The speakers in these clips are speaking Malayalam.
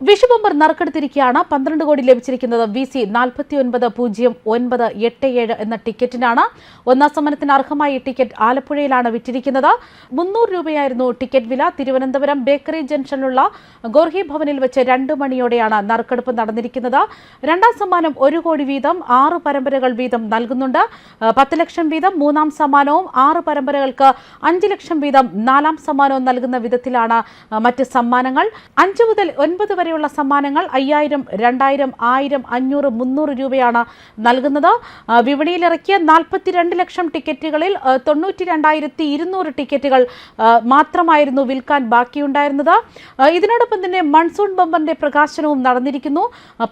വിഷു ബമ്പർ നറുക്കെടുത്തിരിക്കുകയാണ്. പന്ത്രണ്ട് കോടി ലഭിച്ചിരിക്കുന്നത് വി സി നാൽപ്പത്തി ഒൻപത് പൂജ്യം ഒൻപത് എട്ട് ഏഴ് എന്ന ടിക്കറ്റിനാണ്. ഒന്നാം സമ്മാനത്തിന് അർഹമായ ടിക്കറ്റ് ആലപ്പുഴയിലാണ് വിറ്റിരിക്കുന്നത്. മുന്നൂറ് രൂപയായിരുന്നു ടിക്കറ്റ് വില. തിരുവനന്തപുരം ബേക്കറി ജംഗ്ഷനിലുള്ള ഗോർഹി ഭവനിൽ വെച്ച് രണ്ട് മണിയോടെയാണ് നറുക്കെടുപ്പ് നടന്നിരിക്കുന്നത്. രണ്ടാം സമ്മാനം ഒരു കോടി വീതം ആറ് പരമ്പരകൾ വീതം നൽകുന്നുണ്ട്. പത്ത് ലക്ഷം വീതം മൂന്നാം സമ്മാനവും ആറ് പരമ്പരകൾക്ക് അഞ്ച് ലക്ഷം വീതം നാലാം സമ്മാനവും നൽകുന്ന വിധത്തിലാണ് മറ്റ് സമ്മാനങ്ങൾ. അഞ്ച് മുതൽ ഒൻപത് വരെയുള്ള സമ്മാനങ്ങൾ അയ്യായിരം രണ്ടായിരം ആയിരം അഞ്ഞൂറ് മുന്നൂറ് രൂപയാണ് നൽകുന്നത്. വിപണിയിലിറക്കിയ നാൽപ്പത്തിരണ്ട് ലക്ഷം ടിക്കറ്റുകളിൽ തൊണ്ണൂറ്റി രണ്ടായിരത്തി ഇരുന്നൂറ് ടിക്കറ്റുകൾ മാത്രമായിരുന്നു വിൽക്കാൻ ബാക്കിയുണ്ടായിരുന്നത്. ഇതിനോടൊപ്പം തന്നെ മൺസൂൺ ബമ്പറിന്റെ പ്രകാശനവും നടന്നിരിക്കുന്നു.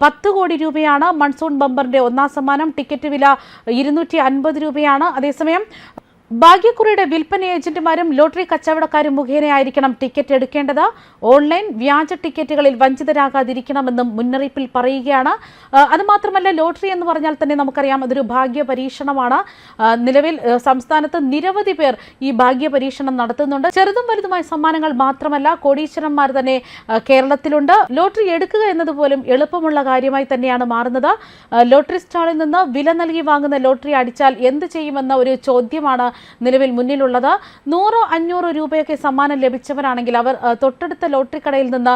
പത്ത് കോടി രൂപയാണ് മൺസൂൺ ബമ്പറിന്റെ ഒന്നാം സമ്മാനം. ടിക്കറ്റ് വില ഇരുന്നൂറ്റി രൂപയാണ്. അതേസമയം ഭാഗ്യക്കുറിയുടെ വിൽപ്പന ഏജന്റുമാരും ലോട്ടറി കച്ചവടക്കാരും മുഖേനയായിരിക്കണം ടിക്കറ്റ് എടുക്കേണ്ടത്. ഓൺലൈൻ വ്യാജ ടിക്കറ്റുകളിൽ വഞ്ചിതരാകാതിരിക്കണമെന്നും മുന്നറിയിപ്പിൽ പറയുകയാണ്. അതുമാത്രമല്ല ലോട്ടറി എന്ന് പറഞ്ഞാൽ തന്നെ നമുക്കറിയാം അതൊരു ഭാഗ്യ പരീക്ഷണമാണ്. നിലവിൽ സംസ്ഥാനത്ത് നിരവധി പേർ ഈ ഭാഗ്യ പരീക്ഷണം നടത്തുന്നുണ്ട്. ചെറുതും വലുതുമായ സമ്മാനങ്ങൾ മാത്രമല്ല കോടീശ്വരന്മാർ തന്നെ കേരളത്തിലുണ്ട്. ലോട്ടറി എടുക്കുക എന്നതുപോലും എളുപ്പമുള്ള കാര്യമായി തന്നെയാണ് മാറുന്നത്. ലോട്ടറി സ്റ്റാളിൽ നിന്ന് വില നൽകി വാങ്ങുന്ന ലോട്ടറി അടിച്ചാൽ എന്ത് ചെയ്യുമെന്ന ഒരു ചോദ്യമാണ് നിലവിൽ മുന്നിലുള്ളത്. നൂറോ അഞ്ഞൂറോ രൂപയൊക്കെ സമ്മാനം ലഭിച്ചവരാണെങ്കിൽ അവർ തൊട്ടടുത്ത ലോട്ടറി കടയിൽ നിന്ന്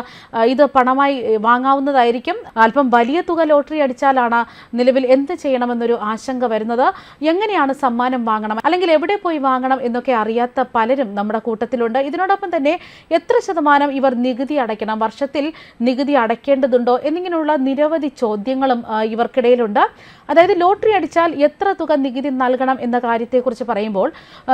ഇത് പണമായി വാങ്ങാവുന്നതായിരിക്കും. അല്പം വലിയ തുക ലോട്ടറി അടിച്ചാലാണ് നിലവിൽ എന്ത് ചെയ്യണമെന്നൊരു ആശങ്ക വരുന്നത്. എങ്ങനെയാണ് സമ്മാനം വാങ്ങണം? അല്ലെങ്കിൽ എവിടെ പോയി വാങ്ങണം എന്നൊക്കെ അറിയാത്ത പലരും നമ്മുടെ കൂട്ടത്തിലുണ്ട്. ഇതിനോടൊപ്പം തന്നെ എത്ര ശതമാനം ഇവർ നികുതി അടയ്ക്കണം? വർഷത്തിൽ നികുതി അടയ്ക്കേണ്ടതുണ്ടോ? എന്നിങ്ങനെയുള്ള നിരവധി ചോദ്യങ്ങളും ഇവർക്കിടയിലുണ്ട്. അതായത് ലോട്ടറി അടിച്ചാൽ എത്ര തുക നികുതി നൽകണം എന്ന കാര്യത്തെക്കുറിച്ച് പറയുമ്പോൾ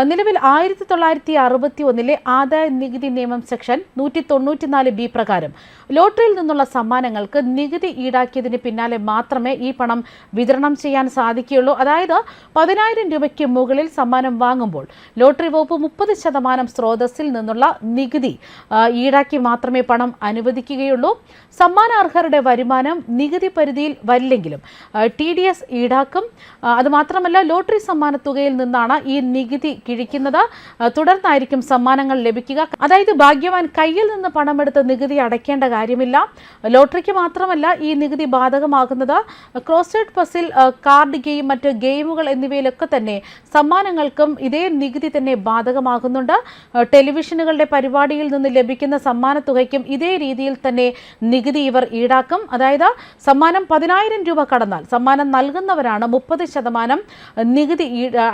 നിലവിൽ ആയിരത്തി തൊള്ളായിരത്തി അറുപത്തി ഒന്നിലെ ആദായ നികുതി നിയമം സെക്ഷൻ നൂറ്റി തൊണ്ണൂറ്റിനാല് ബി പ്രകാരം ലോട്ടറിയിൽ നിന്നുള്ള സമ്മാനങ്ങൾക്ക് നികുതി ഈടാക്കിയതിന് പിന്നാലെ മാത്രമേ ഈ പണം വിതരണം ചെയ്യാൻ സാധിക്കുകയുള്ളൂ. അതായത് പതിനായിരം രൂപയ്ക്ക് മുകളിൽ സമ്മാനം വാങ്ങുമ്പോൾ ലോട്ടറി വകുപ്പ് മുപ്പത് ശതമാനം സ്രോതസ്സിൽ നിന്നുള്ള നികുതി ഈടാക്കി മാത്രമേ പണം അനുവദിക്കുകയുള്ളൂ. സമ്മാനാർഹരുടെ വരുമാനം നികുതി പരിധിയിൽ വരില്ലെങ്കിലും ടി ഡി എസ് ഈടാക്കും. അതുമാത്രമല്ല ലോട്ടറി സമ്മാന തുകയിൽ നിന്നാണ് ഈ നികുതി കിഴിക്കുന്നത് തുടർന്നായിരിക്കും സമ്മാനങ്ങൾ ലഭിക്കുക. അതായത് ഭാഗ്യവാൻ കയ്യിൽ നിന്ന് പണമെടുത്ത് നികുതി അടയ്ക്കേണ്ട കാര്യമില്ല. ലോട്ടറിക്ക് മാത്രമല്ല ഈ നികുതി ബാധകമാകുന്നത്. ക്രോസേഡ് പസിൽ കാർഡ് ഗെയിം മറ്റ് ഗെയിമുകൾ എന്നിവയിലൊക്കെ തന്നെ സമ്മാനങ്ങൾക്കും ഇതേ നികുതി തന്നെ ബാധകമാകുന്നുണ്ട്. ടെലിവിഷനുകളുടെ പരിപാടിയിൽ നിന്ന് ലഭിക്കുന്ന സമ്മാന തുകയ്ക്കും ഇതേ രീതിയിൽ തന്നെ നികുതി ഇവർ ഈടാക്കും. അതായത് സമ്മാനം പതിനായിരം രൂപ കടന്നാൽ സമ്മാനം നൽകുന്നവരാണ് മുപ്പത് ശതമാനം നികുതി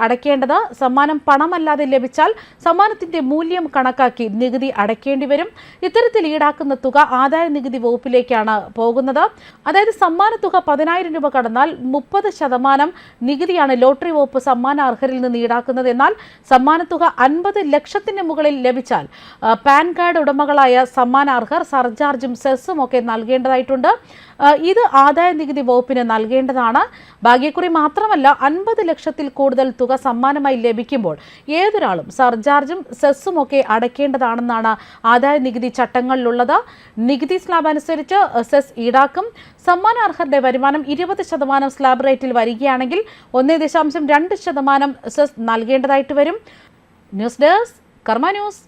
അടയ്ക്കേണ്ടത്. സമ്മാനം പണമല്ലാതെ ലഭിച്ചാൽ സമ്മാനത്തിന്റെ മൂല്യം കണക്കാക്കി നികുതി അടയ്ക്കേണ്ടി വരും. ഇത്തരത്തിൽ ഈടാക്കുന്ന തുക ആദായ നികുതി വകുപ്പിലേക്കാണ് പോകുന്നത്. അതായത് സമ്മാന തുക പതിനായിരം രൂപ കടന്നാൽ മുപ്പത് ശതമാനം നികുതിയാണ് ലോട്ടറി വകുപ്പ് സമ്മാനാർഹരിൽ നിന്ന് ഈടാക്കുന്നത്. എന്നാൽ സമ്മാനത്തുക അൻപത് ലക്ഷത്തിന് മുകളിൽ ലഭിച്ചാൽ പാൻ കാർഡ് ഉടമകളായ സമ്മാനാർഹർ സർചാർജും സെസ്സും ഒക്കെ നൽകേണ്ടതായിട്ടുണ്ട്. ഇത് ആദായ നികുതി വകുപ്പിന് നൽകേണ്ടതാണ്. ഭാഗ്യക്കുറി മാത്രമല്ല അൻപത് ലക്ഷത്തിൽ കൂടുതൽ തുക സമ്മാനമായി ലഭിക്കുമ്പോൾ ഏതൊരാളും സർചാർജും സെസ്സും ഒക്കെ അടയ്ക്കേണ്ടതാണെന്നാണ് ആദായ നികുതി ചട്ടങ്ങളിലുള്ളത്. നികുതി സ്ലാബ് അനുസരിച്ച് സെസ് ഈടാക്കും. സമ്മാനാർഹരുടെ വരുമാനം ഇരുപത് ശതമാനം സ്ലാബ് റേറ്റിൽ വരികയാണെങ്കിൽ ഒന്നേ ദശാംശം രണ്ട് ശതമാനം സെസ് നൽകേണ്ടതായിട്ട് വരും. News desk Karma news.